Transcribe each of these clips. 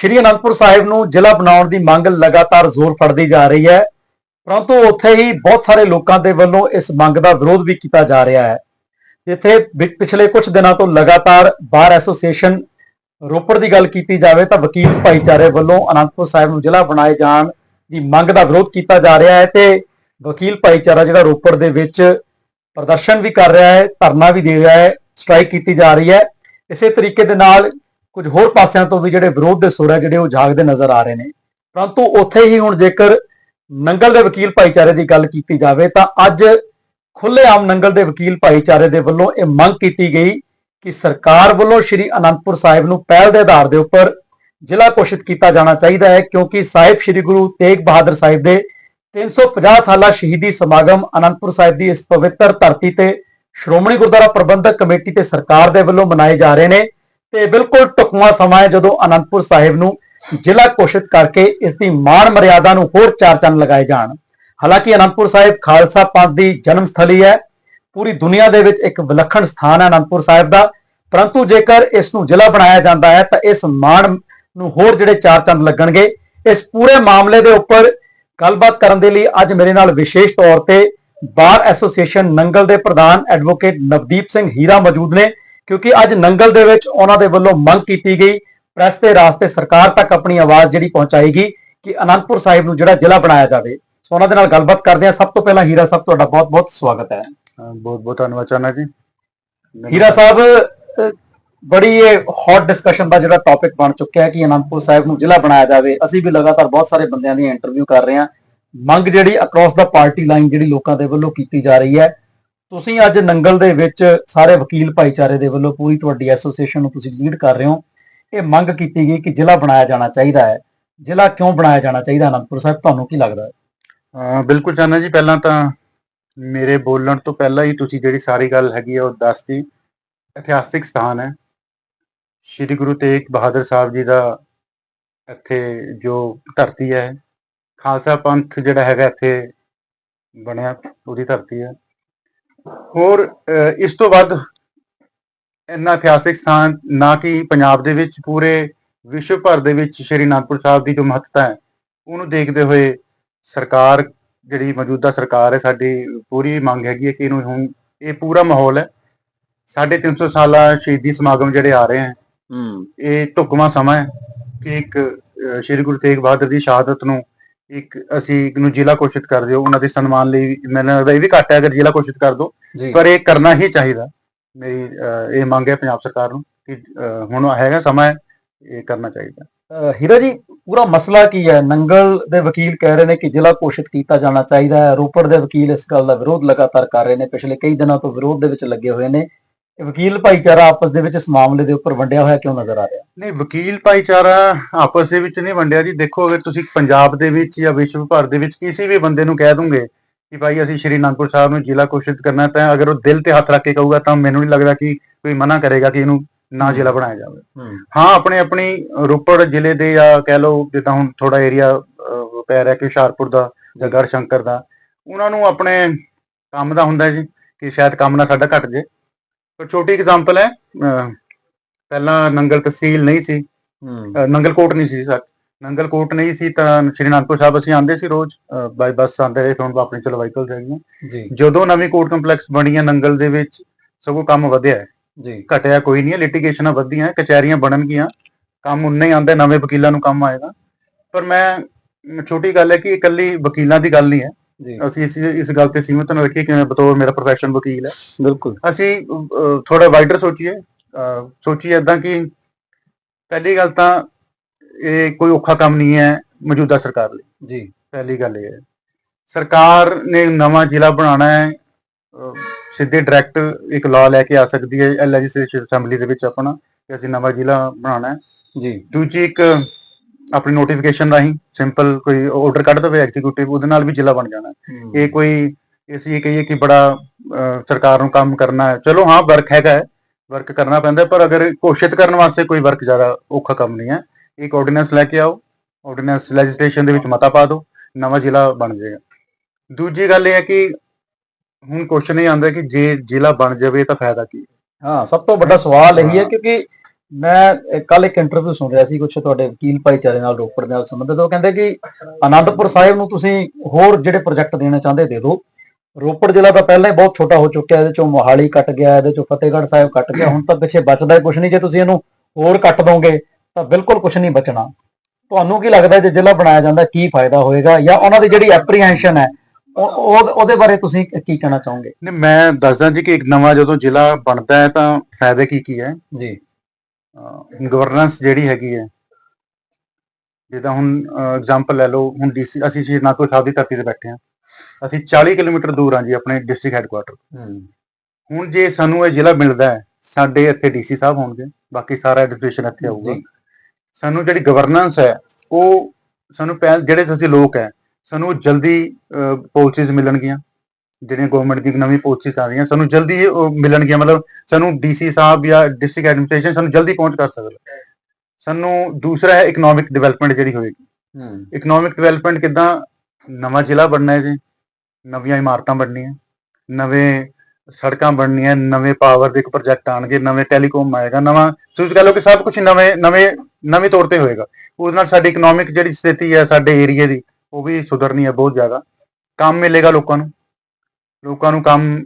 ਸ਼੍ਰੀ ਅਨੰਦਪੁਰ ਸਾਹਿਬ ਨੂੰ ਜ਼ਿਲ੍ਹਾ ਬਣਾਉਣ ਦੀ ਮੰਗ ਲਗਾਤਾਰ ਜ਼ੋਰ ਫੜਦੀ ਜਾ ਰਹੀ ਹੈ। ਪਰੰਤੂ ਉੱਥੇ ਹੀ ਬਹੁਤ ਸਾਰੇ ਲੋਕਾਂ ਦੇ ਵੱਲੋਂ ਇਸ ਮੰਗ ਦਾ ਵਿਰੋਧ ਵੀ ਕੀਤਾ ਜਾ ਰਿਹਾ ਹੈ। ਜਿੱਥੇ ਪਿਛਲੇ ਕੁਝ ਦਿਨਾਂ ਤੋਂ ਲਗਾਤਾਰ ਬਾਰ ਐਸੋਸੀਏਸ਼ਨ ਰੋਪੜ ਦੀ ਗੱਲ ਕੀਤੀ ਜਾਵੇ ਤਾਂ ਵਕੀਲ ਭਾਈਚਾਰੇ ਵੱਲੋਂ ਅਨੰਦਪੁਰ ਸਾਹਿਬ ਨੂੰ ਜ਼ਿਲ੍ਹਾ ਬਣਾਏ ਜਾਣ ਦੀ ਮੰਗ ਦਾ ਵਿਰੋਧ ਕੀਤਾ ਜਾ ਰਿਹਾ ਹੈ ਤੇ ਵਕੀਲ ਭਾਈਚਾਰਾ ਜਿਹੜਾ ਰੋਪੜ ਦੇ ਵਿੱਚ ਪ੍ਰਦਰਸ਼ਨ ਵੀ ਕਰ ਰਿਹਾ ਹੈ, ਧਰਨਾ ਵੀ ਦੇ ਰਿਹਾ ਹੈ, ਸਟ੍ਰਾਈਕ ਕੀਤੀ ਜਾ ਰਹੀ ਹੈ। ਇਸੇ ਤਰੀਕੇ ਦੇ ਨਾਲ ਕੁਝ ਹੋਰ ਪਾਸਿਆਂ ਤੋਂ ਵੀ ਜਿਹੜੇ ਵਿਰੋਧ ਦੇ ਸੁਰ ਹੈ ਜਿਹੜੇ ਉਹ ਜਾਗਦੇ ਨਜ਼ਰ ਆ ਰਹੇ ਨੇ। ਪਰੰਤੂ ਉੱਥੇ ਹੀ ਹੁਣ ਜੇਕਰ ਨੰਗਲ ਦੇ ਵਕੀਲ ਭਾਈਚਾਰੇ ਦੀ ਗੱਲ ਕੀਤੀ ਜਾਵੇ, ਤਾਂ ਅੱਜ ਖੁੱਲ੍ਹੇਆਮ ਨੰਗਲ ਦੇ ਵਕੀਲ ਭਾਈਚਾਰੇ ਦੇ ਵੱਲੋਂ ਇਹ ਮੰਗ ਕੀਤੀ ਗਈ ਕਿ ਸਰਕਾਰ ਵੱਲੋਂ ਸ਼੍ਰੀ ਅਨੰਦਪੁਰ ਸਾਹਿਬ ਨੂੰ ਪਹਿਲ ਦੇ ਆਧਾਰ ਦੇ ਉੱਪਰ ਜ਼ਿਲ੍ਹਾ ਘੋਸ਼ਿਤ ਕੀਤਾ ਜਾਣਾ ਚਾਹੀਦਾ ਹੈ, ਕਿਉਂਕਿ ਸਾਹਿਬ ਸ਼੍ਰੀ ਗੁਰੂ ਤੇਗ ਬਹਾਦਰ ਸਾਹਿਬ ਦੇ 350 ਸਾਲਾ ਸ਼ਹੀਦੀ ਸਮਾਗਮ ਅਨੰਦਪੁਰ ਸਾਹਿਬ ਦੀ ਇਸ ਪਵਿੱਤਰ ਧਰਤੀ ਤੇ ਸ਼੍ਰੋਮਣੀ ਗੁਰਦੁਆਰਾ ਪ੍ਰਬੰਧਕ ਕਮੇਟੀ ਤੇ ਸਰਕਾਰ ਦੇ ਵੱਲੋਂ ਮਨਾਏ ਜਾ ਰਹੇ ਨੇ। ਤੇ ਬਿਲਕੁਲ ਟੁਕਮਾ ਸਮਾਂ ਹੈ ਜਦੋਂ ਅਨੰਦਪੁਰ ਸਾਹਿਬ ਨੂੰ ਜ਼ਿਲ੍ਹਾ ਘੋਸ਼ਿਤ ਕਰਕੇ ਇਸ ਦੀ ਮਾਣ ਮਰਿਆਦਾ ਨੂੰ ਹੋਰ ਚਾਰ ਚੰਨ ਲਗਾਏ ਜਾਣ। ਹਾਲਾਂਕਿ ਅਨੰਦਪੁਰ ਸਾਹਿਬ ਖਾਲਸਾ ਪੰਥ ਦੀ ਜਨਮ ਸਥਲੀ ਹੈ, ਪੂਰੀ ਦੁਨੀਆ ਦੇ ਵਿੱਚ ਇੱਕ ਵਿਲੱਖਣ ਸਥਾਨ ਹੈ ਅਨੰਦਪੁਰ ਸਾਹਿਬ ਦਾ। ਪਰੰਤੂ ਜੇਕਰ ਇਸ ਨੂੰ ਜ਼ਿਲ੍ਹਾ ਬਣਾਇਆ ਜਾਂਦਾ ਹੈ ਤਾਂ ਇਸ ਮਾਣ ਨੂੰ ਹੋਰ ਜਿਹੜੇ ਚਾਰ ਚੰਦ ਲੱਗਣਗੇ। ਇਸ ਪੂਰੇ ਮਾਮਲੇ ਦੇ ਉੱਪਰ ਗੱਲਬਾਤ ਕਰਨ ਦੇ ਲਈ ਅੱਜ ਮੇਰੇ ਨਾਲ ਵਿਸ਼ੇਸ਼ ਤੌਰ ਤੇ ਬਾਰ ਐਸੋਸੀਏਸ਼ਨ ਨੰਗਲ ਦੇ ਪ੍ਰਧਾਨ ਐਡਵੋਕੇਟ ਨਵਦੀਪ ਸਿੰਘ ਹੀਰਾ ਮੌਜੂਦ ਨੇ। ਕਿਉਂਕਿ ਅੱਜ ਨੰਗਲ ਦੇ ਵਿੱਚ ਉਹਨਾਂ ਦੇ ਵੱਲੋਂ ਮੰਗ ਕੀਤੀ ਗਈ ਪ੍ਰੈਸ ਤੇ ਰਾਸਤੇ ਸਰਕਾਰ ਤੱਕ ਆਪਣੀ ਆਵਾਜ਼ ਜਿਹੜੀ ਪਹੁੰਚਾਏਗੀ ਕਿ ਅਨੰਦਪੁਰ ਸਾਹਿਬ ਨੂੰ ਜਿਹੜਾ ਜ਼ਿਲ੍ਹਾ ਬਣਾਇਆ ਜਾਵੇ। ਸੋ ਉਹਨਾਂ ਦੇ ਨਾਲ ਗੱਲਬਾਤ ਕਰਦੇ ਹਾਂ। ਸਭ ਤੋਂ ਪਹਿਲਾਂ ਹੀਰਾ ਸਾਹਿਬ ਤੁਹਾਡਾ ਬਹੁਤ-ਬਹੁਤ ਸਵਾਗਤ ਹੈ। ਬਹੁਤ ਬਹੁਤ ਧੰਨਵਾਦ ਚਾਹਨਾ ਜੀ। ਹੀਰਾ ਸਾਹਿਬ ਬੜੀ ਇਹ ਹੌਟ ਡਿਸਕਸ਼ਨ ਦਾ ਜਿਹੜਾ ਟੌਪਿਕ ਬਣ ਚੁੱਕਿਆ ਹੈ ਕਿ ਅਨੰਦਪੁਰ ਸਾਹਿਬ ਨੂੰ ਜ਼ਿਲ੍ਹਾ ਬਣਾਇਆ ਜਾਵੇ। ਅਸੀਂ ਵੀ ਲਗਾਤਾਰ ਬਹੁਤ ਸਾਰੇ ਬੰਦਿਆਂ ਦੀਆਂ ਇੰਟਰਵਿਊ ਕਰ ਰਹੇ ਹਾਂ। ਮੰਗ ਜਿਹੜੀ ਅਕ੍ਰੋਸ ਦਾ ਪਾਰਟੀ ਲਾਈਨ ਜਿਹੜੀ ਲੋਕਾਂ ਦੇ ਵੱਲੋਂ ਕੀਤੀ ਜਾ ਰਹੀ ਹੈ ਤੁਸੀਂ ਅੱਜ ਨੰਗਲ ਦੇ ਵਿੱਚ ਸਾਰੇ ਵਕੀਲ ਭਾਈਚਾਰੇ ਦੇ ਵੱਲੋਂ ਪੂਰੀ ਤੁਹਾਡੀ ਐਸੋਸੀਏਸ਼ਨ ਨੂੰ ਤੁਸੀਂ ਲੀਡ ਕਰ ਰਹੇ ਹੋ। ਇਹ ਮੰਗ ਕੀਤੀ ਗਈ ਕਿ ਜ਼ਿਲ੍ਹਾ ਬਣਾਇਆ ਜਾਣਾ ਚਾਹੀਦਾ ਹੈ। ਜ਼ਿਲ੍ਹਾ ਕਿਉਂ ਬਣਾਇਆ ਜਾਣਾ ਚਾਹੀਦਾ? ਅਨੰਦਪੁਰ ਸਾਹਿਬ, ਤੁਹਾਨੂੰ ਕੀ ਲੱਗਦਾ ਹੈ? ਬਿਲਕੁਲ ਚਾਨਾ ਜੀ, ਪਹਿਲਾਂ ਤਾਂ ਮੇਰੇ ਬੋਲਣ ਤੋਂ ਪਹਿਲਾਂ ਹੀ ਤੁਸੀਂ ਜਿਹੜੀ ਸਾਰੀ ਗੱਲ ਹੈਗੀ ਹੈ ਉਹ ਦੱਸਤੀ। ਇਤਿਹਾਸਿਕ ਸਥਾਨ ਹੈ। ਸ੍ਰੀ ਗੁਰੂ ਤੇਗ ਬਹਾਦਰ ਸਾਹਿਬ ਜੀ ਦਾ ਇੱਥੇ ਜੋ ਧਰਤੀ ਹੈ, ਖਾਲਸਾ ਪੰਥ ਜਿਹੜਾ ਹੈਗਾ ਇੱਥੇ ਬਣਿਆ ਪੂਰੀ ਧਰਤੀ ਹੈ। ਹੋਰ ਇਸ ਤੋਂ ਵੱਧ ਇੰਨਾ ਇਤਿਹਾਸਿਕ ਸਥਾਨ ਨਾ ਕਿ ਪੰਜਾਬ ਦੇ ਵਿੱਚ ਪੂਰੇ ਵਿਸ਼ਵ ਭਰ ਦੇ ਵਿੱਚ ਸ਼੍ਰੀ ਅਨੰਦਪੁਰ ਸਾਹਿਬ ਦੀ ਜੋ ਮਹੱਤਤਾ ਹੈ ਉਹਨੂੰ ਦੇਖਦੇ ਹੋਏ ਸਰਕਾਰ ਜਿਹੜੀ ਮੌਜੂਦਾ ਸਰਕਾਰ ਹੈ ਸਾਡੀ ਪੂਰੀ ਮੰਗ ਹੈਗੀ ਹੈ ਕਿ ਇਹਨੂੰ ਹੁਣ ਇਹ ਪੂਰਾ ਮਾਹੌਲ ਹੈ। ਸਾਢੇ 300 ਸਾਲਾ ਸ਼ਹੀਦੀ ਸਮਾਗਮ ਜਿਹੜੇ ਆ ਰਹੇ ਹਨ ਹੂੰ। ਇਹ ਢੁਕਵਾਂ ਸਮਾਂ ਹੈ ਕਿ ਇੱਕ ਸ਼੍ਰੀ ਗੁਰੂ ਤੇਗ ਬਹਾਦਰ ਦੀ ਸ਼ਹਾਦਤ ਨੂੰ ਇੱਕ ਅਸੀਂ ਨੂੰ ਜ਼ਿਲ੍ਹਾ ਘੋਸ਼ਿਤ ਕਰ ਦਿਓ ਉਹਨਾਂ ਦੇ ਸਨਮਾਨ ਲਈ ਮੈਨੂੰ ਲੱਗਦਾ ਇਹ ਵੀ ਘੱਟ ਹੈ ਅਗਰ ਜ਼ਿਲ੍ਹਾ ਘੋਸ਼ਿਤ ਕਰ ਦਿਓ ਜੀ। ਪਰ ਇਹ ਕਰਨਾ ਹੀ ਚਾਹੀਦਾ। ਮੇਰੀ ਅਹ, ਇਹ ਮੰਗ ਹੈ ਪੰਜਾਬ ਸਰਕਾਰ ਨੂੰ ਕਿ ਅਹ, ਹੁਣ ਹੈਗਾ ਸਮਾਂ ਇਹ ਕਰਨਾ ਚਾਹੀਦਾ। ਅਹ ਹੀਰਾ ਜੀ ਪੂਰਾ ਮਸਲਾ ਕੀ ਹੈ? ਨੰਗਲ ਦੇ ਵਕੀਲ ਕਹਿ ਰਹੇ ਨੇ ਕਿ ਜ਼ਿਲ੍ਹਾ ਘੋਸ਼ਿਤ ਕੀਤਾ ਜਾਣਾ ਚਾਹੀਦਾ ਹੈ। ਰੋਪੜ ਦੇ ਵਕੀਲ ਇਸ ਗੱਲ ਦਾ ਵਿਰੋਧ ਲਗਾਤਾਰ ਕਰ ਰਹੇ ਨੇ। ਪਿਛਲੇ ਕਈ ਦਿਨਾਂ ਤੋਂ ਵਿਰੋਧ ਦੇ ਵਿੱਚ ਲੱਗੇ ਹੋਏ ਨੇ। ਵਕੀਲ ਭਾਈਚਾਰਾ ਆਪਸ ਦੇ ਵਿੱਚ ਇਸ ਮਾਮਲੇ ਦੇ ਉੱਪਰ ਵੰਡਿਆ ਹੋਇਆ ਕਿਉਂ ਨਜ਼ਰ ਆ ਰਿਹਾ? ਨਹੀਂ ਵਕੀਲ ਭਾਈਚਾਰਾ ਆਪਸ ਦੇ ਵਿੱਚ ਨਹੀਂ ਵੰਡਿਆ ਜੀ। ਦੇਖੋ ਅਗਰ ਤੁਸੀਂ ਪੰਜਾਬ ਦੇ ਵਿੱਚ ਜਾਂ ਵਿਸ਼ਵ ਭਰ ਦੇ ਵਿੱਚ ਕਿਸੇ ਵੀ ਬੰਦੇ ਨੂੰ ਕਹਿ ਦੂੰਗੇ ਕਿ ਭਾਈ ਅਸੀਂ ਸ਼੍ਰੀ ਅਨੰਦਪੁਰ ਸਾਹਿਬ ਨੂੰ ਜ਼ਿਲ੍ਹਾ ਘੋਸ਼ਿਤ ਕਰਨਾ ਤਾਂ ਅਗਰ ਉਹ ਦਿਲ ਤੇ ਹੱਥ ਰੱਖ ਕੇ ਕਹੂਗਾ ਤਾਂ ਮੈਨੂੰ ਨਹੀਂ ਲੱਗਦਾ ਕਿ ਕੋਈ ਮਨਾ ਕਰੇਗਾ ਕਿ ਇਹਨੂੰ ਨਾ ਜ਼ਿਲ੍ਹਾ ਬਣਾਇਆ ਜਾਵੇ। ਹਾਂ। ਆਪਣੇ ਆਪਣੀ ਰੋਪੜ ਜ਼ਿਲ੍ਹੇ ਦੇ ਜਾਂ ਕਹਿ ਲਓ ਜਿੱਦਾਂ ਹੁਣ ਥੋੜਾ ਏਰੀਆ ਪੈ ਰਿਹਾ ਕਿ ਹੁਸ਼ਿਆਰਪੁਰ ਦਾ ਜਾਂ ਗੜਸ਼ੰਕਰ ਦਾ ਉਹਨਾਂ ਨੂੰ ਆਪਣੇ ਕੰਮ ਦਾ ਹੁੰਦਾ ਜੀ ਕਿ ਸ਼ਾਇਦ ਕੰਮ ਨਾ ਸਾਡਾ ਘਟ ਜੇ। ਪਰ ਛੋਟੀ ਐਗਜ਼ਾਮਪਲ ਹੈ ਪਹਿਲਾਂ ਨੰਗਲ ਤਹਿਸੀਲ ਨਹੀਂ ਸੀ ਹੂੰ। ਨੰਗਲ ਕੋਟ ਨਹੀਂ ਸੀ ਸਰ। ਨੰਗਲ ਕੋਟ ਨਹੀਂ ਸੀ ਤਾਂ ਸ਼੍ਰੀ ਅਨੰਦਪੁਰ ਸਾਹਿਬ ਅਸੀਂ ਆਂਦੇ ਸੀ ਰੋਜ਼ ਬਾਈ ਬੱਸ ਆਂਦੇ ਰਹੇ ਹੁਣ ਆਪਣੀ ਚਲੋ ਵਹੀਕਲ ਹੈਗੀਆਂ ਜੀ। ਜਦੋਂ ਨਵੀਂ ਕੋਰਟ ਕੰਪਲੈਕਸ ਬਣੀਆਂ ਨੰਗਲ ਦੇ ਵਿੱਚ ਸਗੋਂ ਕੰਮ ਵਧਿਆ ਹੈ। ਜੀ। ਘਟਿਆ ਕੋਈ ਨਹੀਂ ਹੈ ਲਿਟੀਗੇਸ਼ਨਾਂ ਵਧੀਆਂ ਕਚਹਿਰੀਆਂ ਬਣਨਗੀਆਂ। ਕੰਮ ਉਨਾ ਹੀ ਆਂਦਾ ਨਵੇਂ ਵਕੀਲਾਂ ਨੂੰ ਕੰਮ ਆਏਗਾ। ਪਰ ਮੈਂ ਛੋਟੀ ਗੱਲ ਹੈ ਕਿ ਇਕੱਲੀ ਵਕੀਲਾਂ ਦੀ ਗੱਲ ਨਹੀਂ ਹੈ। ਜੀ। ਅਸੀਂ ਇਸ ਇਸ ਗੱਲ ਤੇ ਸੀਮਤ ਨਾ ਰੱਖੀਏ ਕਿ ਮੈਂ ਬਤੌਰ ਮੇਰਾ ਪ੍ਰੋਫੈਸ਼ਨ ਵਕੀਲ ਹੈ। ਬਿਲਕੁਲ। ਅਸੀਂ ਥੋੜਾ ਵਾਈਡਰ ਸੋਚੀਏ। ਸੋਚੀਏ ਇਦਾਂ ਕਿ ਪਹਿਲੀ ਗੱਲ ਤਾਂ ਇਹ ਕੋਈ ਔਖਾ ਕੰਮ ਨਹੀਂ ਹੈ ਮੌਜੂਦਾ ਸਰਕਾਰ ਲਈ। ਜੀ। ਪਹਿਲੀ ਗੱਲ ਇਹ ਹੈ। ਸਰਕਾਰ ਨੇ ਨਵਾਂ ਜ਼ਿਲ੍ਹਾ ਬਣਾਉਣਾ ਹੈ। ਸਿੱਧੇ ਡਾਇਰੈਕਟ ਇੱਕ ਲਾਅ ਲੈ ਕੇ ਆ ਸਕਦੀ ਹੈ। ਲੈਜਿਸਲੇਟਿਵ ਅਸੈਂਬਲੀ ਦੇ ਵਿੱਚ ਆਪਣਾ ਕਿ ਅਸੀਂ ਨਵਾਂ ਜ਼ਿਲ੍ਹਾ ਬਣਾਉਣਾ ਹੈ। ਜੀ। ਦੂਜੀ ਇੱਕ ਆਪਣੀ ਨੋਟੀਫਿਕੇਸ਼ਨ ਰਾਹੀਂ ਸਿੰਪਲ ਕੋਈ ਆਰਡਰ ਕੱਢ ਦੇਵੇ ਐਗਜ਼ੀਕਿਊਟਿਵ ਉਹਦੇ ਨਾਲ ਵੀ ਜ਼ਿਲ੍ਹਾ ਬਣ ਜਾਣਾ। ਇਹ ਕੋਈ ਅਸੀਂ ਇਹ ਕਹੀਏ ਕਿ ਬੜਾ ਸਰਕਾਰ ਨੂੰ ਕੰਮ ਕਰਨਾ ਹੈ। ਚਲੋ ਹਾਂ ਵਰਕ ਹੈਗਾ ਹੈ ਵਰਕ ਕਰਨਾ ਪੈਂਦਾ ਪਰ ਅਗਰ ਘੋਸ਼ਿਤ ਕਰਨ ਵਾਸਤੇ ਕੋਈ ਵਰਕ ਜ਼ਿਆਦਾ ਔਖਾ ਕੰਮ ਨਹੀਂ ਹੈ। ਇੱਕ ਆਰਡੀਨੈਂਸ ਲੈ ਕੇ ਆਓ ਆਰਡੀਨੈਂਸ ਲੈਜਿਸਲੇਸ਼ਨ ਦੇ ਵਿੱਚ ਮਤਾ ਪਾ ਦਿਓ ਨਵਾਂ ਜ਼ਿਲ੍ਹਾ ਬਣ ਜਾਏਗਾ। ਦੂਜੀ ਗੱਲ ਇਹ ਹੈ ਕਿ ਹੁਣ ਕੁਐਸਚਨ ਇਹ ਆਉਂਦਾ ਕਿ ਜੇ ਜ਼ਿਲ੍ਹਾ ਬਣ ਜਾਵੇ ਤਾਂ ਫਾਇਦਾ ਕੀ ਹਾਂ? ਸਭ ਤੋਂ ਵੱਡਾ ਸਵਾਲ ਇਹੀ ਹੈ। ਕਿਉਂਕਿ ਮੈਂ ਕੱਲ ਇੱਕ ਇੰਟਰਵਿਊ ਸੁਣ ਰਿਹਾ ਸੀ ਕੁਝ ਤੁਹਾਡੇ ਵਕੀਲ ਭਾਈਚਾਰੇ ਨਾਲ ਰੋਪੜ ਦੇ ਨਾਲ ਸੰਬੰਧਿਤ ਉਹ ਕਹਿੰਦੇ ਕਿ ਆਨੰਦਪੁਰ ਸਾਹਿਬ ਨੂੰ ਤੁਸੀਂ ਹੋਰ ਜਿਹੜੇ ਪ੍ਰੋਜੈਕਟ ਦੇਣੇ ਚਾਹੁੰਦੇ ਦੇ ਦਿਓ। ਰੋਪੜ ਜ਼ਿਲ੍ਹਾ ਤਾਂ ਪਹਿਲਾਂ ਹੀ ਬਹੁਤ ਛੋਟਾ ਹੋ ਚੁੱਕਿਆ ਇਹਦੇ ਚੋਂ ਮੋਹਾਲੀ ਕੱਟ ਗਿਆ ਇਹਦੇ ਚੋਂ ਫਤਿਹਗੜ੍ਹ ਸਾਹਿਬ ਕੱਟ ਗਿਆ ਹੁਣ ਤਾਂ ਪਿੱਛੇ ਬਚਦਾ ਹੀ ਕੁਝ ਨਹੀਂ ਜੇ ਤੁਸੀਂ ਇਹਨੂੰ ਹੋਰ ਕੱਟ ਦੋਗੇ ਤਾਂ ਬਿਲਕੁਲ ਕੁਝ ਨਹੀਂ ਬਚਣਾ। ਤੁਹਾਨੂੰ ਕੀ ਲੱਗਦਾ ਜੇ ਜ਼ਿਲ੍ਹਾ ਬਣਾਇਆ ਜਾਂਦਾ ਕੀ ਫਾਇਦਾ ਹੋਏਗਾ? ਜਾਂ ਉਹਨਾਂ ਦੀ ਜਿਹੜੀ ਐਪਰੀਹੈਂਸ਼ਨ ਹੈ ਉਹ ਉਹ- ਉਹਦੇ ਬਾਰੇ ਤੁਸੀਂ ਕੀ ਕਹਿਣਾ ਚਾਹੋਗੇ? ਨਹੀਂ ਮੈਂ ਦੱਸਦਾ ਜੀ ਕਿ ਇੱਕ ਨਵਾਂ ਜਦੋਂ ਜ਼ਿਲ੍ਹਾ ਬਣਦਾ ਹੈ ਤਾਂ ਫਾਇਦੇ ਕੀ ਕੀ ਹੈ। ਜੀ। ਗਵਰਨੈਂਸ ਜਿਹੜੀ ਹੈਗੀ ਹੈ ਜਿੱਦਾਂ ਹੁਣ ਐਗਜ਼ਾਮਪਲ ਲੈ ਲਓ ਹੁਣ ਡੀਸੀ ਅਸੀਂ ਸ਼੍ਰੀ ਨਾਗਪੁਰ ਸਾਹਿਬ ਦੀ ਧਰਤੀ ਤੇ ਬੈਠੇ ਹਾਂ। ਅਸੀਂ 40 ਕਿਲੋਮੀਟਰ ਦੂਰ ਹਾਂ ਜੀ ਆਪਣੇ ਡਿਸਟ੍ਰਿਕਟ ਹੈੱਡਕੁਆਟਰ ਹੁਣ ਜੇ ਸਾਨੂੰ ਇਹ ਜ਼ਿਲ੍ਹਾ ਮਿਲਦਾ ਹੈ ਸਾਡੇ ਇੱਥੇ ਡੀਸੀ ਸਾਹਿਬ ਹੋਣਗੇ ਬਾਕੀ ਸਾਰਾ ਐਡਮਿਨਿਸਟ੍ਰੇਸ਼ਨ ਇੱਥੇ ਆਊਗਾ। ਸਾਨੂੰ ਜਿਹੜੀ ਗਵਰਨੈਂਸ ਹੈ ਉਹ ਸਾਨੂੰ ਪਹਿਲ ਜਿਹੜੇ ਤੁਸੀਂ ਲੋਕ ਹੈ ਸਾਨੂੰ ਜਲਦੀ ਪਾਲਿਸੀਜ਼ ਮਿਲਣਗੀਆਂ। ਜਿਹੜੀਆਂ ਗਵਰਨਮੈਂਟ ਦੀ ਨਵੀਂ ਪਾਲਿਸੀਜ਼ ਆ ਰਹੀਆਂ ਸਾਨੂੰ ਜਲਦੀ ਉਹ ਮਿਲਣਗੀਆਂ ਮਤਲਬ ਸਾਨੂੰ ਡੀਸੀ ਸਾਹਿਬ ਜਾਂ ਡਿਸਟ੍ਰਿਕਟ ਐਡਮਿਨਿਸਟ੍ਰੇਸ਼ਨ ਸਾਨੂੰ ਜਲਦੀ ਪਹੁੰਚ ਕਰ ਸਕਦਾ। ਸਾਨੂੰ ਦੂਸਰਾ ਹੈ ਇਕਨੋਮਿਕ ਡਿਵੈਲਪਮੈਂਟ ਜਿਹੜੀ ਹੋਏਗੀ। ਇਕਨੋਮਿਕ ਡਿਵੈਲਪਮੈਂਟ ਕਿਦਾਂ? ਨਵਾਂ ਜ਼ਿਲ੍ਹਾ ਬਣਨਾ ਹੈ ਜੀ ਨਵੀਆਂ ਇਮਾਰਤਾਂ ਬਣਨੀਆਂ ਨਵੇਂ ਸੜਕਾਂ ਬਣਨੀਆਂ ਨਵੇਂ ਪਾਵਰ ਦੇ ਇੱਕ ਪ੍ਰੋਜੈਕਟ ਆਣਗੇ ਨਵੇਂ ਟੈਲੀਕਾਮ ਆਏਗਾ ਨਵਾਂ ਤੁਸੀਂ ਕਹ ਲਓ ਕਿ ਸਭ ਕੁਝ ਨਵੇਂ ਨਵੇਂ ਨਵੇਂ ਤੌਰ ਤੇ ਹੋਏਗਾ। ਉਹਦੇ ਨਾਲ ਸਾਡੀ ਇਕਨੋਮਿਕ ਜਿਹੜੀ ਸਥਿਤੀ ਹੈ ਸਾਡੇ ਏਰੀਏ ਦੀ ਉਹ ਵੀ ਸੁਧਰਨੀ ਹੈ ਬਹੁਤ ਜ਼ਿਆਦਾ। ਕੰਮ ਮਿਲੇਗਾ ਲੋਕਾਂ ਨੂੰ। ਲੋਕਾਂ ਨੂੰ ਕੰਮ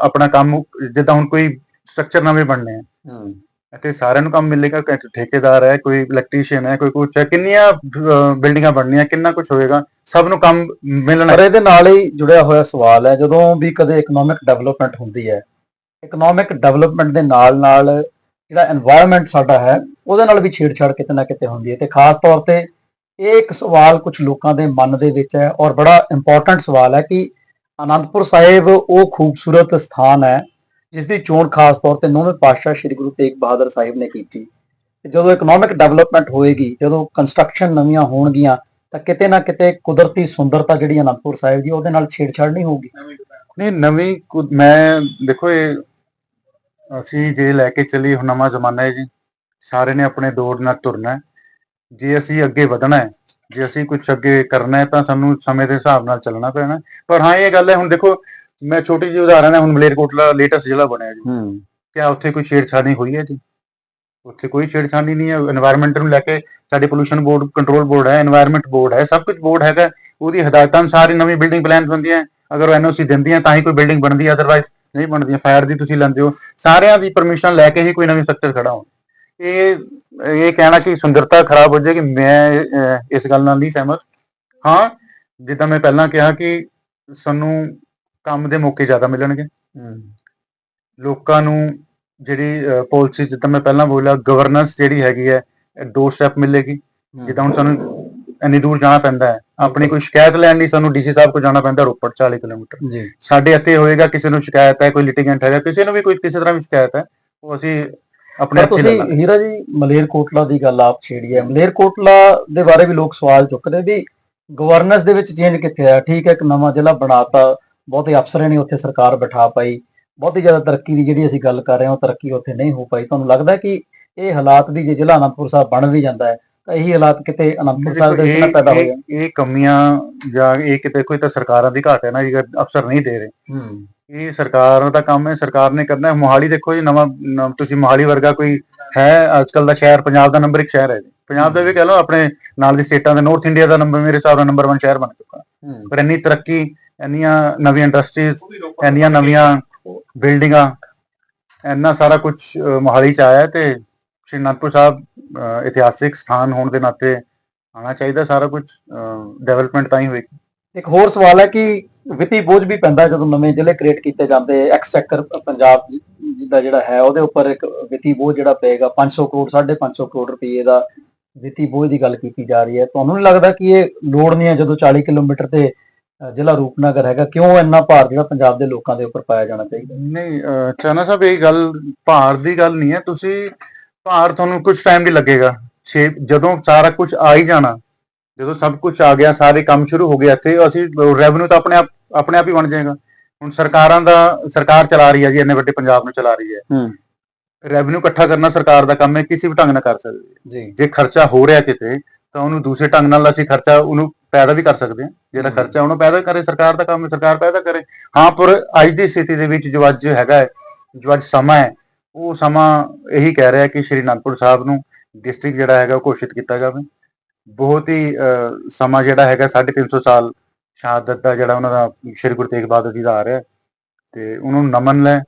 ਆਪਣਾ ਕੰਮ ਜਿੱਦਾਂ ਹੁਣ ਕੋਈ ਸਟਰਕਚਰ ਨਵੇਂ ਬਣਨੇ ਆ। ਅਤੇ ਸਾਰਿਆਂ ਨੂੰ ਕੰਮ ਮਿਲੇਗਾ ਠੇਕੇਦਾਰ ਹੈ ਕੋਈ ਇਲੈਕਟ੍ਰੀਸ਼ੀਅਨ ਹੈ ਕੋਈ ਕੁਛ ਹੈ ਕਿੰਨੀਆਂ ਬਿਲਡਿੰਗਾਂ ਬਣਨੀਆਂ ਕਿੰਨਾ ਕੁਝ ਹੋਏਗਾ ਸਭ ਨੂੰ ਕੰਮ ਮਿਲਣਾ ਪਰ ਇਹਦੇ ਨਾਲ ਹੀ ਜੁੜਿਆ ਹੋਇਆ ਸਵਾਲ ਹੈ ਜਦੋਂ ਵੀ ਕਦੇ ਇਕਨੋਮਿਕ ਡਿਵੈਲਪਮੈਂਟ ਹੁੰਦੀ ਹੈ ਇਕਨੋਮਿਕ ਡਿਵੈਲਪਮੈਂਟ ਦੇ ਨਾਲ ਨਾਲ ਜਿਹੜਾ এনवायरमेंट ਸਾਡਾ ਹੈ ਉਹਦੇ ਨਾਲ ਵੀ ਛੇੜਛਾੜ ਕਿਤੇ ਨਾ ਕਿਤੇ ਹੁੰਦੀ ਹੈ। ਤੇ ਖਾਸ ਤੌਰ ਤੇ ਇਹ ਇੱਕ ਸਵਾਲ ਕੁਝ ਲੋਕਾਂ ਦੇ ਮਨ ਦੇ ਵਿੱਚ ਹੈ ਔਰ ਬੜਾ ਇੰਪੋਰਟੈਂਟ ਸਵਾਲ ਹੈ ਕਿ ਆਨੰਦਪੁਰ ਸਾਹਿਬ, ਉਹ ਖੂਬਸੂਰਤ ਸਥਾਨ ਹੈ ਜਿਸ ਦੀ ਚੋਣ ਖਾਸ ਤੌਰ ਤੇ ਨੌਵੇਂ ਪਾਤਸ਼ਾਹ ਸ੍ਰੀ ਗੁਰੂ ਤੇਗ ਬਹਾਦਰ ਸਾਹਿਬ ਨੇ ਕੀਤੀ। ਜਦੋਂ ਇਕਨੋਮਿਕ ਡਿਵੈਲਪਮੈਂਟ ਹੋਏਗੀ, ਜਦੋਂ ਕੰਸਟਰਕਸ਼ਨ ਨਵੀਆਂ ਹੋਣਗੀਆਂ, ਤਾਂ ਕਿਤੇ ਨਾ ਕਿਤੇ ਕੁਦਰਤੀ ਸੁੰਦਰਤਾ ਜਿਹੜੀ ਅਨੰਦਪੁਰ ਸਾਹਿਬ ਦੀ, ਉਹਦੇ ਨਾਲ ਛੇੜਛਾੜ ਨਹੀਂ ਹੋਊਗੀ। ਨਹੀਂ, ਨਵੀਂ ਕੁ- ਮੈਂ, ਦੇਖੋ ਇਹ ਅਸੀਂ ਜੇ ਲੈ ਕੇ ਚੱਲੀ ਹੁਣ ਨਵਾਂ ਜ਼ਮਾਨਾ ਹੈ ਜੀ, ਸਾਰੇ ਨੇ ਆਪਣੇ ਦੌੜ ਨਾਲ ਤੁਰਨਾ ਜੇ ਅਸੀਂ ਅੱਗੇ ਵਧਣਾ ਹੈ ਜੇ ਅਸੀਂ ਕੁਝ ਅੱਗੇ ਕਰਨਾ ਹੈ ਤਾਂ ਸਾਨੂੰ ਸਮੇਂ ਦੇ ਹਿਸਾਬ ਨਾਲ ਚੱਲਣਾ ਪੈਣਾ ਪਰ ਹਾਂ ਇਹ ਗੱਲ ਹੈ ਹੁਣ ਦੇਖੋ ਮੈਂ ਛੋਟੀ ਜਿਹੀ ਉਦਾਹਰਨ ਹੈ ਹੁਣ ਮਲੇਰਕੋਟਲਾ ਲੇਟੈਸਟ ਜ਼ਿਲ੍ਹਾ ਬਣਿਆ ਜੀ। ਹੂੰ। ਕਿਆ ਉੱਥੇ ਕੋਈ ਛੇੜਛਾੜੀ ਹੋਈ ਹੈ ਜੀ? ਉੱਥੇ ਕੋਈ ਛੇੜਛਾੜੀ ਨਹੀਂ ਹੈ। এনवायरमेंट ਨੂੰ ਲੈ ਕੇ ਸਾਡੇ ਪੋਲੂਸ਼ਨ ਬੋਰਡ ਕੰਟਰੋਲ ਬੋਰਡ ਹੈ এনवायरमेंट ਬੋਰਡ ਹੈ ਸਭ ਕੁਝ ਬੋਰਡ ਹੈਗਾ। ਉਹਦੀ ਹਦਾਇਤਾਂ ਅਨੁਸਾਰ ਹੀ ਨਵੀਂ ਬਿਲਡਿੰਗ ਪਲਾਨ ਹੁੰਦੀਆਂ ਅਗਰ ਉਹ ਐਨਓਸੀ ਦਿੰਦੀਆਂ ਤਾਂ ਹੀ ਕੋਈ ਬਿਲਡਿੰਗ ਬਣਦੀ ਹੈ ਅਦਰਵਾਇਜ਼ ਨਹੀਂ ਬਣਦੀ ਫਾਇਰ ਦੀ ਤੁਸੀਂ ਲੈਂਦੇ ਹੋ। ਸਾਰਿਆਂ ਦੀ ਪਰਮਿਸ਼ਨ ਲੈ ਕੇ ਹੀ ਕੋਈ ਨਵੀਂ ਸਟਰਕਚਰ ਖੜਾ ਹੋ ਇਹ ਇਹ ਕਹਿਣਾ ਕਿ ਸੁੰਦਰਤਾ ਖਰਾਬ ਹੋ ਜਾਏਗੀ ਮੈਂ ਅਹ, ਇਸ ਗੱਲ ਨਾਲ ਨਹੀਂ ਸਹਿਮਤ। ਹਾਂ ਜਿੱਦਾਂ ਮੈਂ ਪਹਿਲਾਂ ਕਿਹਾ ਕਿ ਸਾਨੂੰ ਕੰਮ ਦੇ ਮੌਕੇ ਜ਼ਿਆਦਾ ਮਿਲਣਗੇ। ਲੋਕਾਂ ਨੂੰ ਜਿਹੜੀ ਪਾਲਿਸੀ ਜਿੱਦਾਂ ਮੈਂ ਪਹਿਲਾਂ ਬੋਲਿਆ ਗਵਰਨੈਂਸ ਜਿਹੜੀ ਹੈਗੀ ਹੈ ਇਹ ਦੋ ਸਟੈਪ ਮਿਲੇਗੀ। ਜਿੱਦਾਂ ਹੁਣ ਸਾਨੂੰ ਇੰਨੀ ਦੂਰ ਜਾਣਾ ਪੈਂਦਾ ਹੈ ਆਪਣੀ ਕੋਈ ਸ਼ਿਕਾਇਤ ਲੈਣ ਲਈ ਸਾਨੂੰ ਡੀਸੀ ਸਾਹਿਬ ਕੋਲ ਜਾਣਾ ਪੈਂਦਾ ਰੋਪੜ 40 ਕਿਲੋਮੀਟਰ। ਜੀ। ਸਾਡੇ ਇੱਥੇ ਹੋਏਗਾ ਕਿਸੇ ਨੂੰ ਸ਼ਿਕਾਇਤ ਹੈ ਕੋਈ ਲਿਟੀਗੈਂਟ ਹੈਗਾ ਕਿਸੇ ਨੂੰ ਵੀ ਕੋਈ ਕਿਸੇ ਤਰ੍ਹਾਂ ਦੀ ਸ਼ਿਕਾਇਤ ਹੈ ਉਹ ਅਸੀਂ ਆਪਣੇ ਪਰ ਤੁਸੀਂ ਹੀਰਾ ਜੀ ਮਲੇਰਕੋਟਲਾ ਦੀ ਗੱਲ ਆਪ ਛੇੜੀ ਹੈ ਮਲੇਰਕੋਟਲਾ ਦੇ ਬਾਰੇ ਵੀ ਲੋਕ ਸਵਾਲ ਚੁੱਕਦੇ ਵੀ ਗਵਰਨੈਂਸ ਦੇ ਵਿੱਚ ਚੇਂਜ ਕਿੱਥੇ ਆ ਠੀਕ ਹੈ ਇੱਕ ਨਵਾਂ ਜ਼ਿਲ੍ਹਾ ਬਣਾਤਾ ਬਹੁਤੇ ਅਫਸਰਾਂ ਨੇ ਉੱਥੇ ਸਰਕਾਰ ਬਿਠਾ ਪਾਈ। ਬਹੁਤੀ ਜ਼ਿਆਦਾ ਤਰੱਕੀ ਦੀ ਜਿਹੜੀ ਅਸੀਂ ਗੱਲ ਕਰ ਰਹੇ ਹਾਂ ਉਹ ਤਰੱਕੀ ਉੱਥੇ ਨਹੀਂ ਹੋ ਪਾਈ। ਤੁਹਾਨੂੰ ਲੱਗਦਾ ਕਿ ਇਹ ਹਾਲਾਤ ਵੀ ਜੇ ਜ਼ਿਲ੍ਹਾ ਅਨੰਦਪੁਰ ਸਾਹਿਬ ਬਣ ਵੀ ਜਾਂਦਾ ਹੈ ਤਾਂ ਇਹੀ ਹਾਲਾਤ ਕਿਤੇ ਅਨੰਦਪੁਰ ਸਾਹਿਬ ਦੇ ਵਿੱਚ ਨਾ ਪੈਦਾ ਹੋ ਜਾਣ? ਇਹ ਕਮੀਆਂ ਜਾਂ ਇਹ ਕਿਤੇ ਕੋਈ ਤਾਂ ਸਰਕਾਰਾਂ ਦੀ ਘਾਟ ਹੈ ਨਾ ਜੇ ਅਫਸਰ ਨਹੀਂ ਦੇ ਰਹੇ। ਹੂੰ। ਇਹ ਸਰਕਾਰ ਦਾ ਕੰਮ ਹੈ ਸਰਕਾਰ ਨੇ ਕਰਨਾ ਹੈ। ਮੋਹਾਲੀ ਦੇਖੋ ਜੀ ਨਵਾਂ ਤੁਸੀਂ ਮੋਹਾਲੀ ਵਰਗਾ ਕੋਈ ਹੈ ਅੱਜਕੱਲ ਦਾ ਸ਼ਹਿਰ ਪੰਜਾਬ ਦਾ ਨੰਬਰ 1 ਸ਼ਹਿਰ ਹੈ ਜੀ। ਪੰਜਾਬ ਦਾ ਵੀ ਕਹ ਲਓ ਆਪਣੇ ਨਾਲ ਦੀ ਸਟੇਟਾਂ ਦੇ ਨਾਰਥ ਇੰਡੀਆ ਦਾ ਨੰਬਰ ਮੇਰੇ ਹਿਸਾਬ ਨਾਲ ਨੰਬਰ 1 ਸ਼ਹਿਰ ਬਣ ਚੁੱਕਾ। ਪਰ ਇੰਨੀ ਤਰੱਕੀ ਇੰਨੀਆਂ ਨਵੀਆਂ ਇੰਡਸਟਰੀਜ਼ ਇੰਨੀਆਂ ਨਵੀਆਂ ਬਿਲਡਿੰਗਾਂ ਇੰਨਾ ਸਾਰਾ ਕੁਝ ਮੋਹਾਲੀ ਚ ਆਇਆ ਹੈ ਤੇ ਸ਼੍ਰੀ ਅਨੰਦਪੁਰ ਸਾਹਿਬ ਅ, ਇਤਿਹਾਸਿਕ ਸਥਾਨ ਹੋਣ ਦੇ ਨਾਤੇ ਆਉਣਾ ਚਾਹੀਦਾ ਸਾਰਾ ਕੁਝ ਡਿਵੈਲਪਮੈਂਟ ਤਾਂ ਹੀ ਹੋਏਗੀ। ਇੱਕ ਹੋਰ ਸਵਾਲ ਹੈ ਕਿ ਵਿੱਤੀ ਬੋਝ ਵੀ ਪੈਂਦਾ ਜਦੋਂ ਨਵੇਂ ਜ਼ਿਲ੍ਹੇ ਕ੍ਰੀਏਟ ਕੀਤੇ ਜਾਂਦੇ ਐਕਸਚੈਕਰ ਪੰਜਾਬ ਜਿੱਦਾਂ ਜਿਹੜਾ ਹੈ, ਉਹਦੇ ਉੱਪਰ ਇੱਕ ਵਿੱਤੀ ਬੋਝ ਜਿਹੜਾ ਪਏਗਾ 500 ਕਰੋੜ 550 ਕਰੋੜ ਰੁਪਏ ਦਾ ਵਿੱਤੀ ਬੋਝ ਦੀ ਗੱਲ ਕੀਤੀ ਜਾ ਰਹੀ ਹੈ। ਤੁਹਾਨੂੰ ਨਹੀਂ ਲੱਗਦਾ ਕਿ ਇਹ ਲੋੜ ਨਹੀਂ ਹੈ ਜਦੋਂ 40 ਕਿਲੋਮੀਟਰ ਤੇ ਜ਼ਿਲ੍ਹਾ ਰੂਪਨਗਰ ਹੈਗਾ, ਕਿਉਂ ਇੰਨਾ ਭਾਰ ਜਿਹੜਾ ਪੰਜਾਬ ਦੇ ਲੋਕਾਂ ਦੇ ਉੱਪਰ ਪਾਇਆ ਜਾਣਾ ਚਾਹੀਦਾ? ਨਹੀਂ ਚਾਨਾ ਸਾਹਿਬ, ਇਹ ਗੱਲ ਭਾਰ ਦੀ ਗੱਲ ਨਹੀਂ ਹੈ। ਤੁਸੀਂ, ਭਾਰ ਤੁਹਾਨੂੰ ਕੁਝ ਟਾਈਮ ਵੀ ਲੱਗੇਗਾ। ਛੇ, ਜਦੋਂ ਸਾਰਾ ਕੁਝ ਆ ਹੀ ਜਾਣਾ ਜਦੋਂ ਸਭ ਕੁਝ ਆ ਗਿਆ ਸਾਰੇ ਕੰਮ ਸ਼ੁਰੂ ਹੋ ਗਏ ਇੱਥੇ ਅਸੀਂ ਰੈਵਨਿਊ ਤਾਂ ਆਪਣੇ ਆਪ ਆਪਣੇ ਆਪ ਹੀ ਬਣ ਜਾਏਗਾ। ਹੁਣ ਸਰਕਾਰਾਂ ਦਾ ਸਰਕਾਰ ਚਲਾ ਰਹੀ ਹੈ ਜੀ ਇੰਨੇ ਵੱਡੇ ਪੰਜਾਬ ਨੂੰ ਚਲਾ ਰਹੀ ਹੈ। ਹੂੰ। ਰੈਵਨਿਊ ਇਕੱਠਾ ਕਰਨਾ ਸਰਕਾਰ ਦਾ ਕੰਮ ਹੈ ਕਿਸੇ ਵੀ ਢੰਗ ਨਾਲ ਕਰ ਸਕਦੀ ਜੀ। ਜੇ ਖਰਚਾ ਹੋ ਰਿਹਾ ਕਿਤੇ ਤਾਂ ਉਹਨੂੰ ਦੂਸਰੇ ਢੰਗ ਨਾਲ ਅਸੀਂ ਖਰਚਾ ਉਹਨੂੰ ਪੈਦਾ ਵੀ ਕਰ ਸਕਦੇ ਹਾਂ। ਜਿਹੜਾ। ਖਰਚਾ ਉਹਨੂੰ ਪੈਦਾ ਕਰੇ ਸਰਕਾਰ ਦਾ ਕੰਮ ਹੈ ਸਰਕਾਰ ਪੈਦਾ ਕਰੇ। ਹਾਂ ਪਰ ਅੱਜ ਦੀ ਸਥਿਤੀ ਦੇ ਵਿੱਚ ਜੋ ਅੱਜ ਹੈਗਾ ਹੈ ਜੋ ਅੱਜ ਸਮਾਂ ਹੈ ਉਹ ਸਮਾਂ ਇਹੀ ਕਹਿ ਰਿਹਾ ਕਿ ਸ਼੍ਰੀ ਅਨੰਦਪੁਰ ਸਾਹਿਬ ਨੂੰ ਡਿਸਟ੍ਰਿਕਟ ਜਿਹੜਾ ਹੈਗਾ ਉਹ ਘੋਸ਼ਿਤ ਕੀਤਾ ਜਾਵੇ। ਬਹੁਤ ਹੀ ਅਹ, ਸਮਾਂ ਜਿਹੜਾ ਹੈਗਾ 350 ਸਾਲ ਸ਼ਹਾਦਤ ਦਾ ਜਿਹੜਾ ਉਹਨਾਂ ਦਾ ਸ਼੍ਰੀ ਗੁਰੂ ਤੇਗ ਬਹਾਦਰ ਜੀ ਦਾ ਆ ਰਿਹਾ ਤੇ ਉਹਨਾਂ ਨੂੰ ਨਮਨ ਲੈ।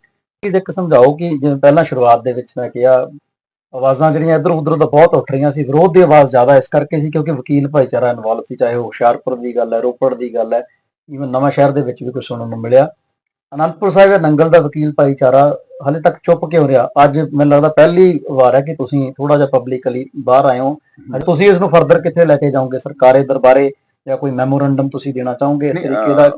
ਚੀਜ਼ ਇੱਕ ਸਮਝਾਓ ਕਿ ਜਿਵੇਂ ਪਹਿਲਾਂ ਸ਼ੁਰੂਆਤ ਦੇ ਵਿੱਚ ਮੈਂ ਕਿਹਾ ਆਵਾਜ਼ਾਂ ਜਿਹੜੀਆਂ ਇੱਧਰ ਉੱਧਰ ਤਾਂ ਬਹੁਤ ਉੱਠ ਰਹੀਆਂ ਸੀ ਵਿਰੋਧ ਦੀ ਆਵਾਜ਼ ਜ਼ਿਆਦਾ ਇਸ ਕਰਕੇ ਸੀ ਕਿਉਂਕਿ ਵਕੀਲ ਭਾਈਚਾਰਾ ਇਨਵੋਲਵ ਸੀ ਚਾਹੇ ਉਹ ਹੁਸ਼ਿਆਰਪੁਰ ਦੀ ਗੱਲ ਹੈ ਰੋਪੜ ਦੀ ਗੱਲ ਹੈ ਇਵਨ ਨਵਾਂ ਸ਼ਹਿਰ ਦੇ ਵਿੱਚ ਵੀ ਕੁਝ ਸੁਣਨ ਨੂੰ ਮਿਲਿਆ। ਅਨੰਦਪੁਰ ਸਾਹਿਬ ਦੇ ਨੰਗਲ ਦਾ ਵਕੀਲ ਭਾਈਚਾਰਾ ਹਾਲੇ ਤੱਕ ਚੁੱਪ ਕਿਉਂ ਰਿਹਾ? ਅੱਜ ਮੈਨੂੰ ਲੱਗਦਾ ਪਹਿਲੀ ਵਾਰ ਹੈ ਕਿ ਤੁਸੀਂ ਥੋੜਾ ਜਿਹਾ ਪਬਲਿਕਲੀ ਬਾਹਰ ਆਏ ਹੋ। ਤੁਸੀਂ ਇਸ ਨੂੰ ਫਰਦਰ ਕਿੱਥੇ ਲੈ ਕੇ ਜਾਓਗੇ? ਸਰਕਾਰੇ ਦਰਬਾਰੇ ਜਾਂ ਕੋਈ ਮੈਮੋਰੰਡਮ ਤੁਸੀਂ ਦੇਣਾ ਚਾਹੋਗੇ? ਇਸ ਤਰੀਕੇ ਦਾ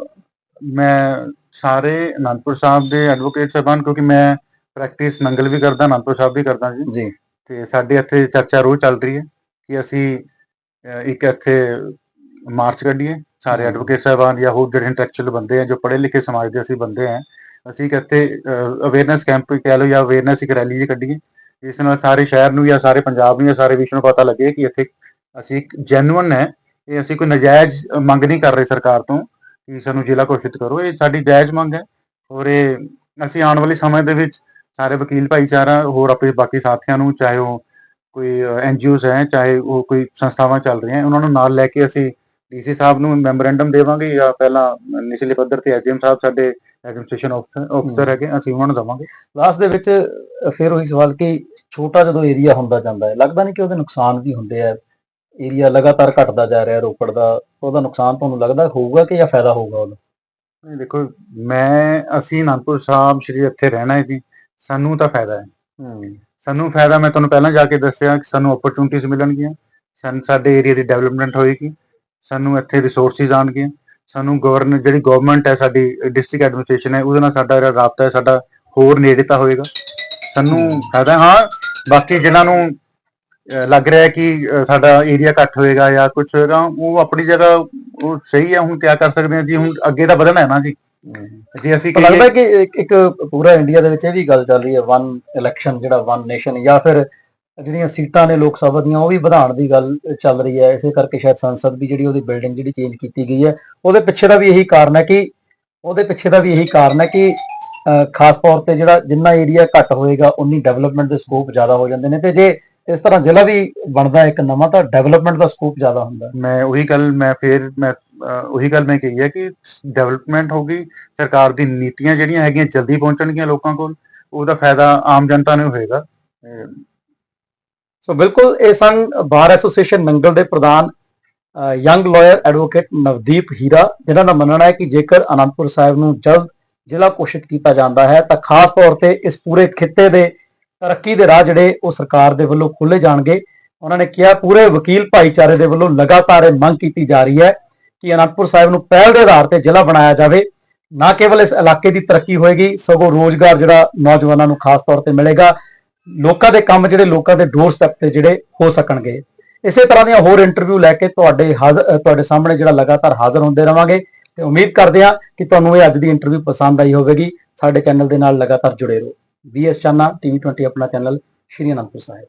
ਮੈਂ ਸਾਰੇ ਅਨੰਦਪੁਰ ਸਾਹਿਬ ਦੇ ਐਡਵੋਕੇਟ ਸਾਹਿਬਾਨ ਕਿਉਂਕਿ ਮੈਂ ਪ੍ਰੈਕਟਿਸ ਨੰਗਲ ਵੀ ਕਰਦਾ ਅਨੰਦਪੁਰ ਸਾਹਿਬ ਵੀ ਕਰਦਾ ਜੀ। ਜੀ। ਤੇ ਸਾਡੇ ਇੱਥੇ ਚਰਚਾ ਰੋਜ਼ ਚੱਲ ਰਹੀ ਹੈ ਕਿ ਅਸੀਂ ਇੱਕ ਇੱਥੇ ਮਾਰਚ ਕੱਢੀਏ। ਸਾਰੇ। ਐਡਵੋਕੇਟ ਸਾਹਿਬਾਨ ਜਾਂ ਹੋਰ ਜਿਹੜੇ ਇੰਟੈਲੈਕਚੁਅਲ ਬੰਦੇ ਆ ਜੋ ਪੜ੍ਹੇ ਲਿਖੇ ਸਮਾਜ ਦੇ ਅਸੀਂ ਬੰਦੇ ਆ ਅਸੀਂ ਇੱਕ ਇੱਥੇ ਅਵੇਅਰਨੈਸ ਕੈਂਪ ਕਹਿ ਲਓ ਜਾਂ ਅਵੇਅਰਨੈਸ ਇੱਕ ਰੈਲੀ ਜਿਹੀ ਕੱਢੀਏ। ਜਿਸ ਨਾਲ ਸਾਰੇ ਸ਼ਹਿਰ ਨੂੰ ਜਾਂ ਸਾਰੇ ਪੰਜਾਬ ਨੂੰ ਜਾਂ ਸਾਰੇ ਵਿਸ਼ਵ ਨੂੰ ਪਤਾ ਲੱਗੇ ਕਿ ਇੱਥੇ ਅਸੀਂ ਇੱਕ ਜੈਨੂਇਨ ਹੈ। ਇਹ ਅਸੀਂ ਕੋਈ ਨਜਾਇਜ਼ ਮੰਗ ਨਹੀਂ ਕਰ ਰਹੇ ਸਰਕਾਰ ਤੋਂ ਕਿ ਸਾਨੂੰ ਜ਼ਿਲ੍ਹਾ ਘੋਸ਼ਿਤ ਕਰੋ। ਇਹ ਸਾਡੀ ਜਾਇਜ਼ ਮੰਗ ਹੈ ਔਰ ਇਹ ਅਸੀਂ ਆਉਣ ਵਾਲੇ ਸਮੇਂ ਦੇ ਵਿੱਚ ਸਾਰੇ ਵਕੀਲ ਭਾਈਚਾਰਾ ਹੋਰ ਆਪਣੇ ਬਾਕੀ ਸਾਥੀਆਂ ਨੂੰ ਚਾਹੇ ਉਹ ਕੋਈ ਐਨਜੀਓਜ਼ ਹੈ ਚਾਹੇ ਉਹ ਕੋਈ ਸੰਸਥਾਵਾਂ ਚੱਲ ਰਹੀਆਂ ਉਹਨਾਂ ਨੂੰ ਨਾਲ ਲੈ ਕੇ ਅਸੀਂ ਡੀਸੀ ਸਾਹਿਬ ਨੂੰ ਮੈਮੋਰੈਂਡਮ ਦੇਵਾਂਗੇ ਜਾਂ ਪਹਿਲਾਂ ਨਿਚਲੇ ਪੱਧਰ ਤੇ ਐਜੀਐਮ ਸਾਹਿਬ ਸਾਡੇ ਐਡਮਿਨਿਸਟ੍ਰੇਸ਼ਨ ਆਫੀਸਰ ਹੈਗੇ ਅਸੀਂ ਉਹਨਾਂ ਨੂੰ ਦੇਵਾਂਗੇ। ਲਾਸਟ ਦੇ ਵਿੱਚ ਫਿਰ ਉਹੀ ਸਵਾਲ ਕਿ ਛੋਟਾ ਜਦੋਂ ਏਰੀਆ ਹੁੰਦਾ ਜਾਂਦਾ ਹੈ ਲੱਗਦਾ ਨਹੀਂ ਕਿ ਉਹਦੇ ਨੁਕਸਾਨ ਵੀ ਹੁੰਦੇ ਆ? ਏਰੀਆ ਲਗਾਤਾਰ ਘਟਦਾ ਜਾ ਰਿਹਾ ਰੋਪੜ ਦਾ ਉਹਦਾ ਨੁਕਸਾਨ ਤੁਹਾਨੂੰ ਲੱਗਦਾ ਹੋਊਗਾ ਕਿ ਜਾਂ ਫਾਇਦਾ ਹੋਊਗਾ ਉਹਦਾ? ਨਹੀਂ ਦੇਖੋ ਮੈਂ ਅਸੀਂ ਅਨੰਦਪੁਰ ਸਾਹਿਬ ਸ਼੍ਰੀ ਇੱਥੇ ਰਹਿਣਾ ਹੈ ਜੀ ਸਾਨੂੰ ਤਾਂ ਫਾਇਦਾ ਹੈ। ਸਾਨੂੰ ਫਾਇਦਾ ਮੈਂ ਤੁਹਾਨੂੰ ਪਹਿਲਾਂ ਜਾ ਕੇ ਦੱਸਿਆ ਕਿ ਸਾਨੂੰ ਓਪਰਚੁਨਿਟੀਜ਼ ਮਿਲਣਗੀਆਂ। ਸਾਨੂੰ ਸਾਡੇ ਏਰੀਆ ਦੀ ਡਿਵੈਲਪਮੈਂਟ ਹੋਏਗੀ। ਸਾਨੂੰ ਇੱਥੇ ਰਿਸੋਰਸਿਸ ਆਉਣਗੀਆਂ ਸਾਨੂੰ ਗਵਰਨ ਜਿਹੜੀ ਗਵਰਨਮੈਂਟ ਹੈ ਸਾਡੀ ਡਿਸਟ੍ਰਿਕਟ ਐਡਮਿਨਿਸਟ੍ਰੇਸ਼ਨ ਹੈ ਉਹਦੇ ਨਾਲ ਸਾਡਾ ਜਿਹੜਾ ਰਾਬਤਾ ਹੈ ਸਾਡਾ ਹੋਰ ਨੇੜਤਾ ਹੋਏਗਾ ਸਾਨੂੰ। ਫਾਇਦਾ ਹੈ। ਬਾਕੀ ਜਿਨ੍ਹਾਂ ਨੂੰ ਲੱਗ ਰਿਹਾ ਹੈ ਕਿ ਸਾਡਾ ਏਰੀਆ ਘੱਟ ਹੋਏਗਾ ਜਾਂ ਕੁਝ ਹੋਏਗਾ ਉਹ ਆਪਣੀ ਜਗ੍ਹਾ ਉਹ ਸਹੀ ਹੈ ਹੁਣ ਕਿਆ ਕਰ ਸਕਦੇ ਹਾਂ ਜੀ ਹੁਣ ਅੱਗੇ ਤਾਂ ਵਧਣਾ ਹੈ ਨਾ ਜੀ ਜੇ ਅਸੀਂ ਲੱਗਦਾ ਕਿ ਇੱਕ ਪੂਰਾ ਇੰਡੀਆ ਦੇ ਵਿੱਚ ਇਹ ਵੀ ਗੱਲ ਚੱਲ ਰਹੀ ਹੈ ਵਨ ਇਲੈਕਸ਼ਨ ਜਿਹੜਾ ਵਨ ਨੇਸ਼ਨ ਜਾਂ ਫਿਰ ਜਿਹੜੀਆਂ ਸੀਟਾਂ ਨੇ ਲੋਕ ਸਭਾ ਦੀਆਂ, ਉਹ ਵੀ ਵਧਾਉਣ ਦੀ ਗੱਲ ਚੱਲ ਰਹੀ ਹੈ। ਇਸੇ ਕਰਕੇ ਸ਼ਾਇਦ ਸੰਸਦ ਦੀ ਜਿਹੜੀ ਉਹਦੀ ਬਿਲਡਿੰਗ ਜਿਹੜੀ ਚੇਂਜ ਕੀਤੀ ਗਈ ਹੈ, ਉਹਦੇ ਪਿੱਛੇ ਦਾ ਵੀ ਇਹੀ ਕਾਰਨ ਹੈ ਕਿ, ਉਹਦੇ ਪਿੱਛੇ ਦਾ ਵੀ ਇਹੀ ਕਾਰਨ ਹੈ ਕਿ ਖਾਸ ਤੌਰ ਤੇ ਜਿਹੜਾ ਜਿੰਨਾ ਏਰੀਆ ਘੱਟ ਹੋਏਗਾ, ਉਨੀ ਡਿਵੈਲਪਮੈਂਟ ਦੇ ਸਕੋਪ ਜ਼ਿਆਦਾ ਹੋ ਜਾਂਦੇ ਨੇ। ਤੇ ਜੇ ਇਸ ਤਰ੍ਹਾਂ ਜ਼ਿਲ੍ਹਾ ਵੀ ਬਣਦਾ ਇੱਕ ਨਵਾਂ, ਤਾਂ ਡਿਵੈਲਪਮੈਂਟ ਦਾ ਸਕੋਪ ਜ਼ਿਆਦਾ ਹੁੰਦਾ ਮੈਂ ਉਹੀ ਗੱਲ, ਮੈਂ ਫੇਰ, ਮੈਂ ਉਹੀ ਗੱਲ ਮੈਂ ਕਹੀ ਹੈ ਕਿ ਡਿਵੈਲਪਮੈਂਟ ਹੋਗੀ ਸਰਕਾਰ ਦੀ ਨੀਤੀਆਂ ਜਿਹੜੀਆਂ ਹੈਗੀਆਂ ਜਲਦੀ ਪਹੁੰਚਣਗੀਆਂ ਲੋਕਾਂ ਕੋਲ, ਉਹਦਾ ਫਾਇਦਾ ਆਮ ਜਨਤਾ ਨੂੰ ਹੋਏਗਾ। ਸੋ ਬਿਲਕੁਲ ਇਹ ਸਨ ਬਾਰ ਐਸੋਸੀਏਸ਼ਨ ਨੰਗਲ ਦੇ ਪ੍ਰਧਾਨ young lawyer advocate Navdeep Heera, ਜਿਨ੍ਹਾਂ ਦਾ ਮੰਨਣਾ ਹੈ ਕਿ ਜੇਕਰ ਅਨੰਦਪੁਰ ਸਾਹਿਬ ਨੂੰ ਜਲਦ ਜ਼ਿਲ੍ਹਾ ਘੋਸ਼ਿਤ ਕੀਤਾ ਜਾਂਦਾ ਹੈ, ਤਾਂ ਖਾਸ ਤੌਰ ਤੇ ਇਸ ਪੂਰੇ ਖਿੱਤੇ ਦੇ ਤਰੱਕੀ ਦੇ ਰਾਹ ਜਿਹੜੇ ਉਹ ਸਰਕਾਰ ਦੇ ਵੱਲੋਂ ਖੋਲੇ ਜਾਣਗੇ। ਉਹਨਾਂ ਨੇ ਕਿਹਾ, ਪੂਰੇ ਵਕੀਲ ਭਾਈਚਾਰੇ ਦੇ ਵੱਲੋਂ ਲਗਾਤਾਰ ਇਹ ਮੰਗ ਕੀਤੀ ਜਾ ਰਹੀ ਹੈ ਕਿ ਅਨੰਦਪੁਰ ਸਾਹਿਬ ਨੂੰ ਪਹਿਲ ਦੇ ਆਧਾਰ ਤੇ ਜ਼ਿਲ੍ਹਾ ਬਣਾਇਆ ਜਾਵੇ। ਨਾ ਕੇਵਲ ਇਸ ਇਲਾਕੇ ਦੀ ਤਰੱਕੀ ਹੋਏਗੀ, ਸਗੋਂ ਰੋਜ਼ਗਾਰ ਜਿਹੜਾ ਨੌਜਵਾਨਾਂ ਨੂੰ ਖਾਸ ਤੌਰ ਤੇ ਮਿਲੇਗਾ ਲੋਕਾਂ ਦੇ ਕੰਮ ਜਿਹੜੇ ਲੋਕਾਂ ਦੇ ਡੋਰ ਸਟੈਪ ਤੇ ਜਿਹੜੇ ਹੋ ਸਕਣਗੇ। ਇਸੇ ਤਰ੍ਹਾਂ ਦੀਆਂ ਹੋਰ ਇੰਟਰਵਿਊ ਲੈ ਕੇ ਤੁਹਾਡੇ ਹਾਜ਼ਰ ਤੁਹਾਡੇ ਸਾਹਮਣੇ ਜਿਹੜਾ ਲਗਾਤਾਰ ਹਾਜ਼ਰ ਹੁੰਦੇ ਰਵਾਂਗੇ। ਤੇ ਉਮੀਦ ਕਰਦੇ ਹਾਂ ਕਿ ਤੁਹਾਨੂੰ ਇਹ ਅੱਜ ਦੀ ਇੰਟਰਵਿਊ ਪਸੰਦ ਆਈ ਹੋਵੇਗੀ। ਸਾਡੇ ਚੈਨਲ ਦੇ ਨਾਲ ਲਗਾਤਾਰ ਜੁੜੇ ਰਹੋ। ਬੀਐਸ ਚਾਨਾ ਟੀਵੀ 20 ਆਪਣਾ ਚੈਨਲ ਸ਼੍ਰੀ ਅਨੰਦਪੁਰ ਸਾਹਿਬ।